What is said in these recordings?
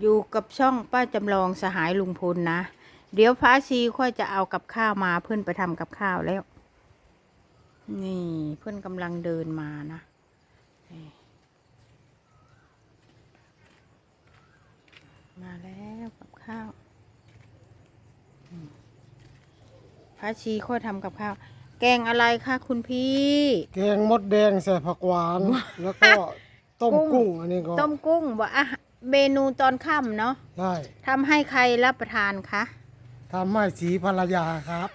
อยู่กับช่องป้าจำลองสหายลุงพลนะ เดี๋ยวพระชีค่อยจะเอากับข้าวมาเพื่อนไปทำกับข้าวแล้ว นี่เพื่อนกำลังเดินมานะนี่มาแล้วกับข้าวอืมพระชีค่อยทำกับข้าว แกงอะไรคะคุณพี่ แกงมดแดงใส่ผักหวาน แล้วก็ต้มกุ้งกุ้งอันนี้ก็ต้มกุ้งบอกอะ เมนูตอนค่ำเนาะใช่ทำให้ใครรับประทานคะทำให้สีภรรยาครับ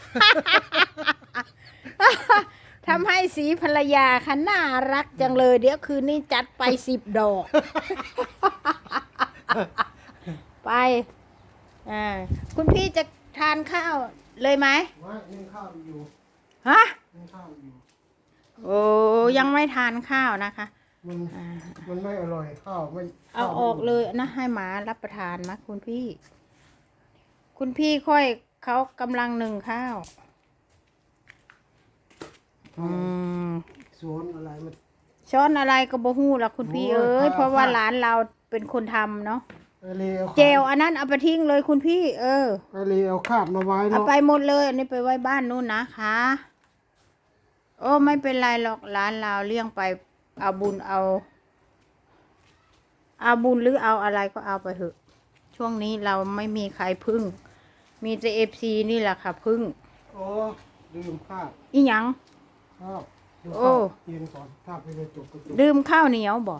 ทำให้สีภรรยาค่ะน่ารักจังเลย เดี๋ยวคืนนี้จัดไปสิบดอก ไปอ่าคุณพี่จะทานข้าวเลยไหมไม่นึ่งข้าวอยู่ฮะนึ่งข้าวอยู่โอ้ยังไม่ทานข้าวนะคะ มันอ่ามันไม่อร่อยข้าวไม่เอาข้วออกเลยนะให้หมารับประทานนะคุณพี่ คุณพี่ค่อยเขากำลังหนึ่งข้าว อืม สวนอะไรมัน ช้อนอะไรก็บ่ฮู้ละคุณพี่โอ้ยเอ้ยค่ะเพราะว่าค่ะหลานเราเป็นคนทำเนาะไอเลเอาเจลอันนั้นเอาไปทิ้งเลยคุณพี่ เออไอเลเอาคาดมาไว้เอาเนาะไปหมดเลย อันนี้ไปไว้บ้านนู่นนะคะ โอ้ไม่เป็นไรหรอกหลานเราเลี้ยงไป เอาบุญเอาเอาบุญหรือเอาอะไรก็เอาไปเถอะ ช่วงนี้เราไม่มีใครพึ่ง มีแต่เอฟซีนี่แหละค่ะพึ่ง โอ้ลืมคาดอีหยังข้าวลืมโอ้ข้าวเย็นก่อนถ้าไปเลยจบก็จบดื่มข้าวเหนียวบ่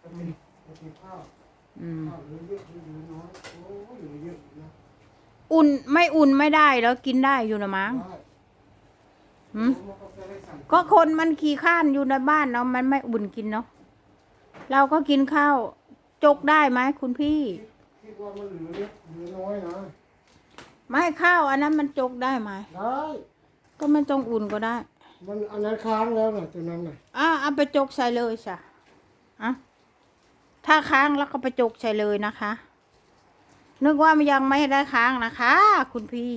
ไปกินไปกินข้าวอืมข้าวเหลือเยอะเหลือน้อยโอ้ยเหลือเยอะนะอุ่นไม่อุ่นไม่ได้แล้วกินได้อยู่นะมั้งได้ หืมมันก็จะได้สั่งก็คนมันขี้ข้านอยู่ในบ้านเนาะมันไม่อุ่นกินเนาะเราก็กินข้าวจกได้ไหมคุณพี่คิดว่ามันเหลือเยอะเหลือน้อยนะไม่ข้าวอันนั้นมันจกได้ไหมได้ก็ไม่ต้องอุ่นก็ได้ มันอันนั้นค้างแล้วนะตัวนั้นน่ะอะเอาไปจกใส่เลยจ้ะอะถ้าค้างแล้วก็ไปจกใส่เลยนะคะ นึกว่ามันยังไม่ได้ค้างนะคะ คุณพี่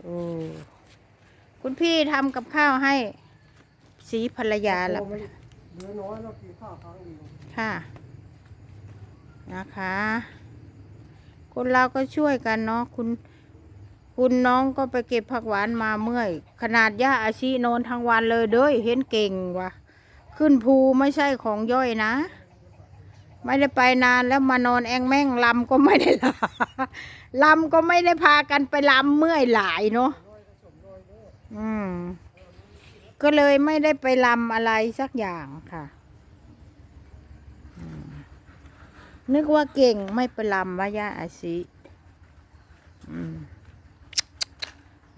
โอ้ คุณพี่ทำกับข้าวให้สีภรรยาละโอ้มันเหลือน้อยแล้วกินข้าวค้างเดียวค่ะ นะคะ คนเราก็ช่วยกันเนาะคุณ คุณน้องก็ไปเก็บผักหวานมาเมื่อย ขนาดย่าอาชีนอนทั้งวันเลยเด้ยเห็นเก่งว่ะ ขึ้นภูไม่ใช่ของย่อยนะ ไม่ได้ไปนานแล้วมานอนแองแม่งลำก็ไม่ได้ลาลำก็ไม่ได้พากันไปลำเมื่อยหลายเนาะ อืม ก็เลยไม่ได้ไปลำอะไรสักอย่างค่ะ นึกว่าเก่งไม่ไปลำว่าย่าอาชิอืม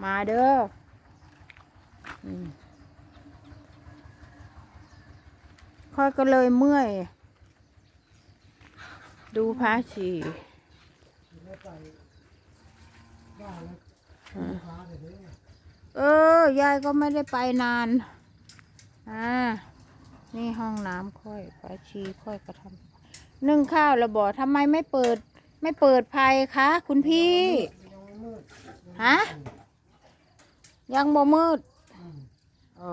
มาเด้ออืมค่อยก็เลยเมื่อย ดูพระชีไม่ใส่บ้าแล้วลูกค้า เดี๋ยวนี้เออยายก็ไม่ได้ไปนาน อ่า นี่ห้องน้ำค่อยพระชีค่อยกระทำนึ่งข้าวแล้วบอกทำไมไม่เปิด ไม่เปิดไฟคะคุณพี่ยังไม่มืดฮะยังบ่มืดอืมโอ้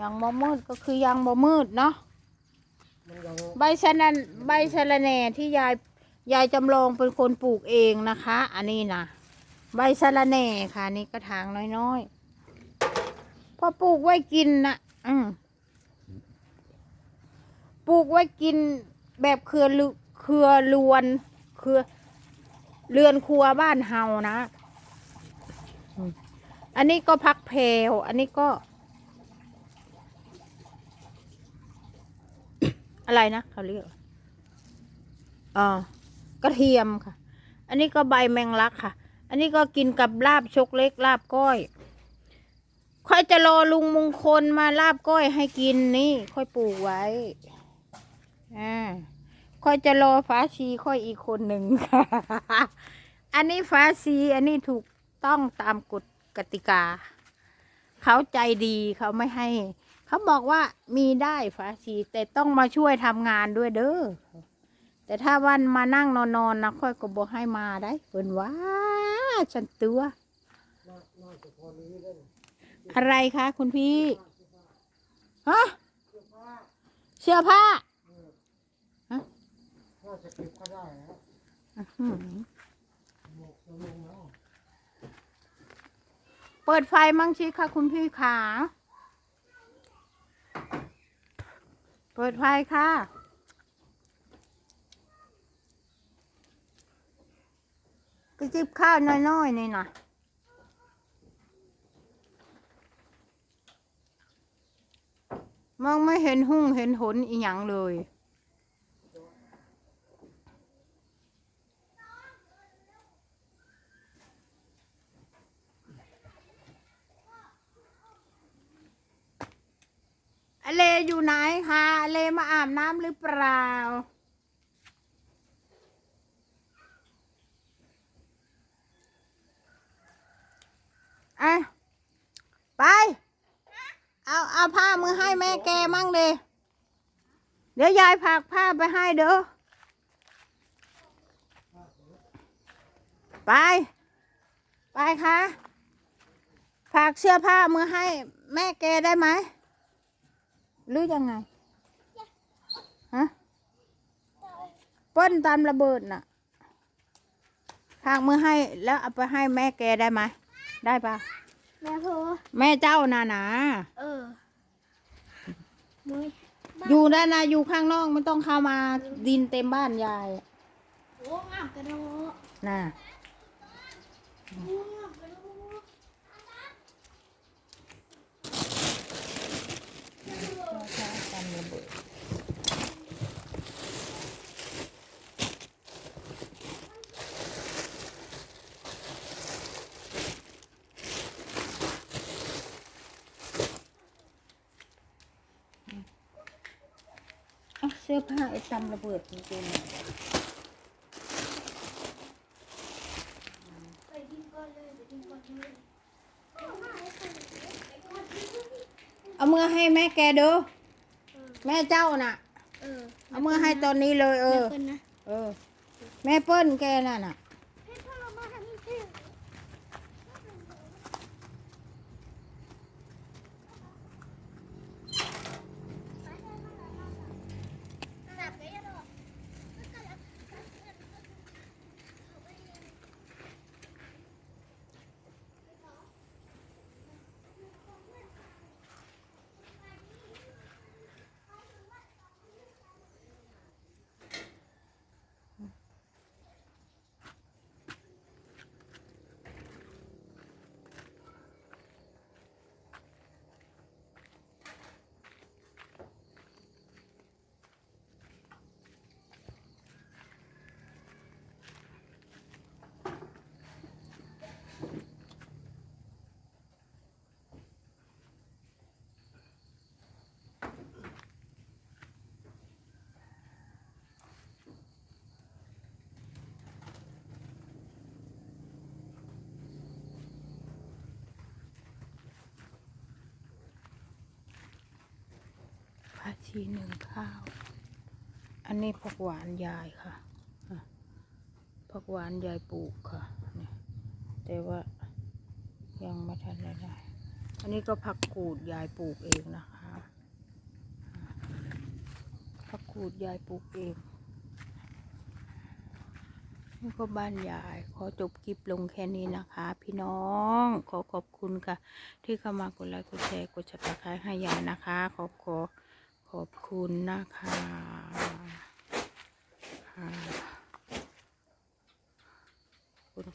ยังบ่มืดก็คือยังบ่มืดเนาะมันยังใบชะนันใบชะระแหน่ที่ยายยายจำลองเป็นคนปลูกเองนะคะ อันนี้นะ ใบชะระแหน่ค่ะ นี่กระถางน้อยๆพอปลูกไว้กินนะอืมปลูกไว้กินแบบเครือเครือลวนเครือเรือนครัวบ้านเฮานะ อันนี้ก็พักเพลวอันนี้ก็ อะไรนะเขาเรียกอ่ากระเทียมค่ะ อันนี้ก็ใบแมงลักค่ะ อันนี้ก็กินกับลาบชกเล็กลาบก้อย ค่อยจะรอลุงมงคลมาลาบก้อยให้กินนี่ ค่อยปลูกไว้อ่าค่อยจะรอฟ้าชีค่อยอีกคนหนึ่งค่ะอันนี้ฟ้าชีอันนี้ถูกต้องตามกฎกติกา เขาใจดีเขาไม่ให้ เขาบอกว่ามีได้ฝาชีแต่ต้องมาช่วยทำงานด้วยเด้อแต่ถ้าวันมานั่งนอนๆนนะค่อยก็บอกให้มาได้เพิ่นว่า ฉันตัว อะไรคะคุณพี่ฮะเสื้อผ้าาจะเก็บก็ได้แล้วอื้อหือหมกจะลงแล้วเปิดไฟมั่งชิค่ะคุณพี่ขา เปิดไฟค่ะ กระ จิบข้าวน้อยๆนี่นะมองไม่เห็นหุ่งเห็นหนอีหยังเลย อเลอยู่ไหนคะ อเลมาอาบน้ำหรือเปล่า อะไป เอาเอาผ้ามือให้แม่แกมั่งเลยเดี๋ยวยายผากผ้าไปให้เด้อไป ไปค่ะฝากเสื้อผ้ามือให้แม่แกได้ไหมหรือยังไงฮะป้นตามระเบิดน่ะฝากมือให้แล้วเอาไปให้แม่แกได้ไหม ได้ปะแม่โพแม่เจ้าน่ะนะเออมุ้ยอยู่ด้านนะอยู่ข้างนอกไม่ต้องเข้ามาดินเต็มบ้านยายโอ้งามกระโดดน่ะโอ้งามกระโดดตามระเบิด สื้อผ้าไอ้ตำระเบิดจริงๆไปกินก่อนเลยไปกินก่อนเลยเอามือให้แม่แกดูแม่เจ้าน่ะ เออเอามือให้ตอนนี้เลย เอแม่อเปิ้ลนะ เออ แม่เปิ้ลแกน่ะน่ะ ให้พ่อมาทำที่หลับไปยังหรอ ภา ชีหนึ่งข้าว อันนี้ผักหวานยายค่ะผักหวานยายปลูกค่ะแต่ว่ายังไม่ทันได้ได้ อันนี้ก็ผักกูดยายปลูกเองนะคะ ผักกูดยายปลูกเองนี่ก็บ้านยาย ขอจบคลิปลงแค่นี้นะคะ พี่น้อง ขอขอบคุณค่ะ ที่เข้ามากดไลค์กดแชร์กดชับตะไคร้ให้ยายนะคะ ขอขอ ขอบคุณนะคะค่ะคุณ